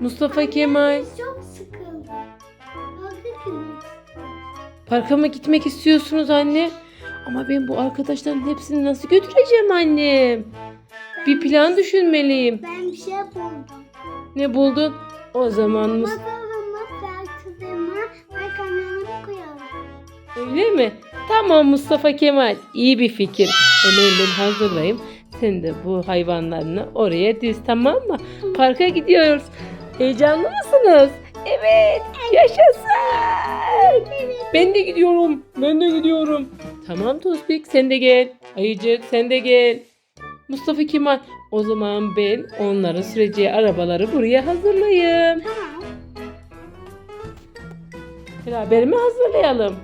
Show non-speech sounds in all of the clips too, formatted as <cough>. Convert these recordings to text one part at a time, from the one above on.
Mustafa Kemal. Çok sıkıldım. Parka mı gitmek istiyorsunuz anne? Ama ben bu arkadaşların hepsini nasıl götüreceğim annem? Bir plan düşünmeliyim. Ben bir şey buldum. Ne buldun? O zaman koyalım. öyle mi? Tamam Mustafa Kemal. İyi bir fikir. Hemen ben hazırlayayım. Sen de bu hayvanlarını oraya diz tamam mı? Parka gidiyoruz. Heyecanlı mısınız? Evet. Yaşasın. Ben de gidiyorum. Ben de gidiyorum. Tamam Tospik sen de gel. Ayıcık sen de gel. Mustafa Kemal o zaman ben onların süreceği arabaları buraya hazırlayayım. Tamam. Beraber mi hazırlayalım?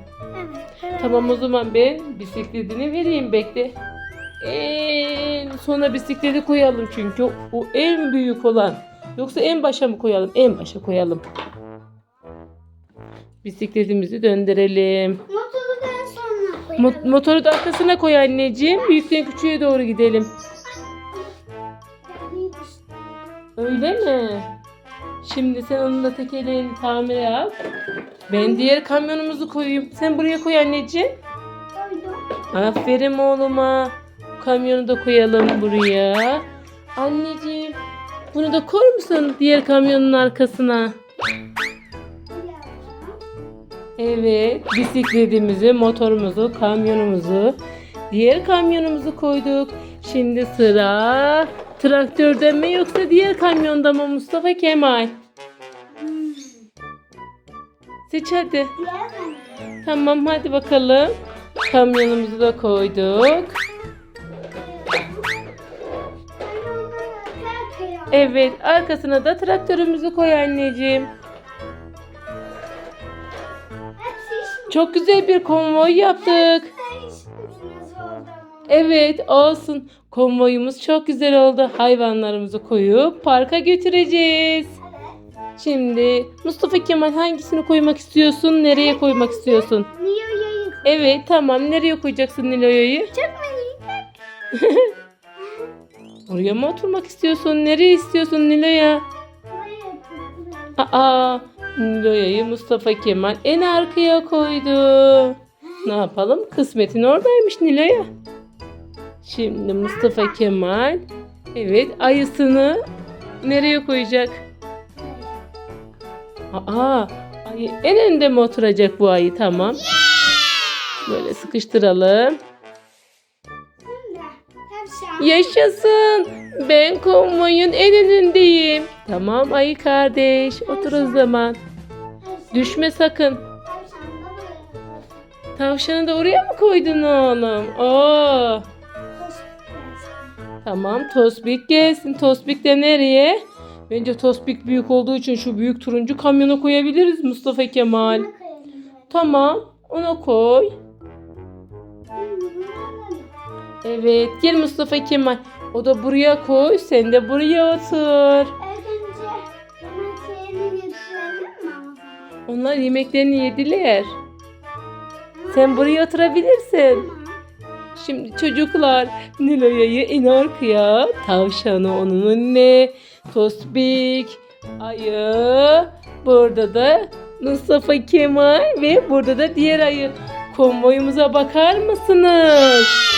Evet. Tamam o zaman ben bisikletini vereyim bekle. En sona bisikleti koyalım çünkü o, o en büyük olan. Yoksa en başa mı koyalım? En başa koyalım. Bisikletimizi döndürelim. Motoru da en sonuna koyalım. Mo- motoru da arkasına koy anneciğim. Büyükten küçüğe doğru gidelim. Öyle mi? Şimdi sen onun da tekerleğini tamir yap. Ben diğer kamyonumuzu koyayım. Sen buraya koy anneciğim. Aferin oğluma. Kamyonu da koyalım buraya. Anneciğim bunu da koy musun diğer kamyonun arkasına? Evet bisikletimizi, motorumuzu, kamyonumuzu, diğer kamyonumuzu koyduk. Şimdi sıra traktörde mi yoksa diğer kamyonda mı Mustafa Kemal? Hmm. Seç hadi. Tamam hadi bakalım. Kamyonumuzu da koyduk. Evet arkasına da traktörümüzü koy anneciğim. Çok güzel bir konvoy yaptık. Evet olsun. Konvoyumuz çok güzel oldu. Hayvanlarımızı koyup parka götüreceğiz. Şimdi Mustafa Kemal hangisini koymak istiyorsun? Nereye koymak istiyorsun? Evet tamam. Nereye koyacaksın Nilo'yu? <laughs> Oraya mı oturmak istiyorsun? Nereye istiyorsun Nilo'ya? Aa, Nilo'yu Mustafa Kemal en arkaya koydu. Ne yapalım? Kısmetin oradaymış Nilo'ya. Şimdi Mustafa Kemal evet ayısını nereye koyacak? Aa, ayı en önde mi oturacak bu ayı? Tamam. Böyle sıkıştıralım. Yaşasın. Ben konvoyun en önündeyim. Tamam ayı kardeş. Otur o zaman. Düşme sakın. Tavşanı da oraya mı koydun oğlum? Oo. Tamam Tosbik gelsin. Tosbik de nereye? Bence Tosbik büyük olduğu için şu büyük turuncu kamyona koyabiliriz Mustafa Kemal. Tamam ona koy. Evet gel Mustafa Kemal. O da buraya koy. Sen de buraya otur. Onlar yemeklerini yediler. Sen buraya oturabilirsin. Şimdi çocuklar Nilo'ya'yı en arkaya, tavşanı onun önüne, Tosbik, ayı, burada da Mustafa Kemal ve burada da diğer ayı. Konvoyumuza bakar mısınız?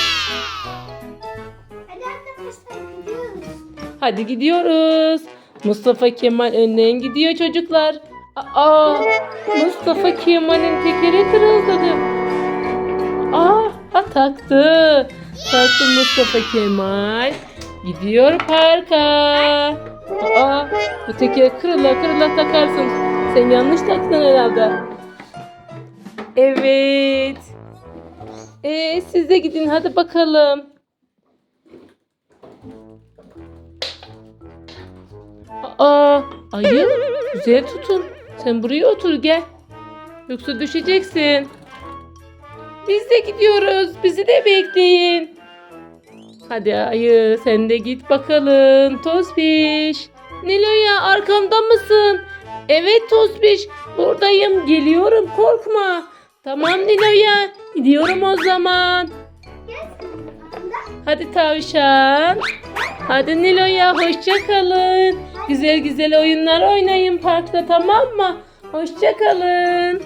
Hadi gidiyoruz. Mustafa Kemal önden gidiyor çocuklar. Aa, Mustafa Kemal'in tekeri kırıldı. Aa, ha taktı. Taktı Mustafa Kemal. Gidiyor parka. Aa, bu teker kırıla kırıla takarsın. Sen yanlış taktın herhalde. Evet. Ee, siz de gidin hadi bakalım. Aa, ayı güzel tutun. Sen buraya otur gel. Yoksa düşeceksin. Biz de gidiyoruz. Bizi de bekleyin. Hadi ayı sen de git bakalım. Tozbiş. Nilo'ya arkamda mısın? Evet Tozbiş. Buradayım. Geliyorum korkma. Tamam Nilo'ya. Gidiyorum o zaman. Hadi tavşan. Hadi Nilo'ya hoşça kalın. Güzel güzel oyunlar oynayın parkta tamam mı? Hoşçakalın.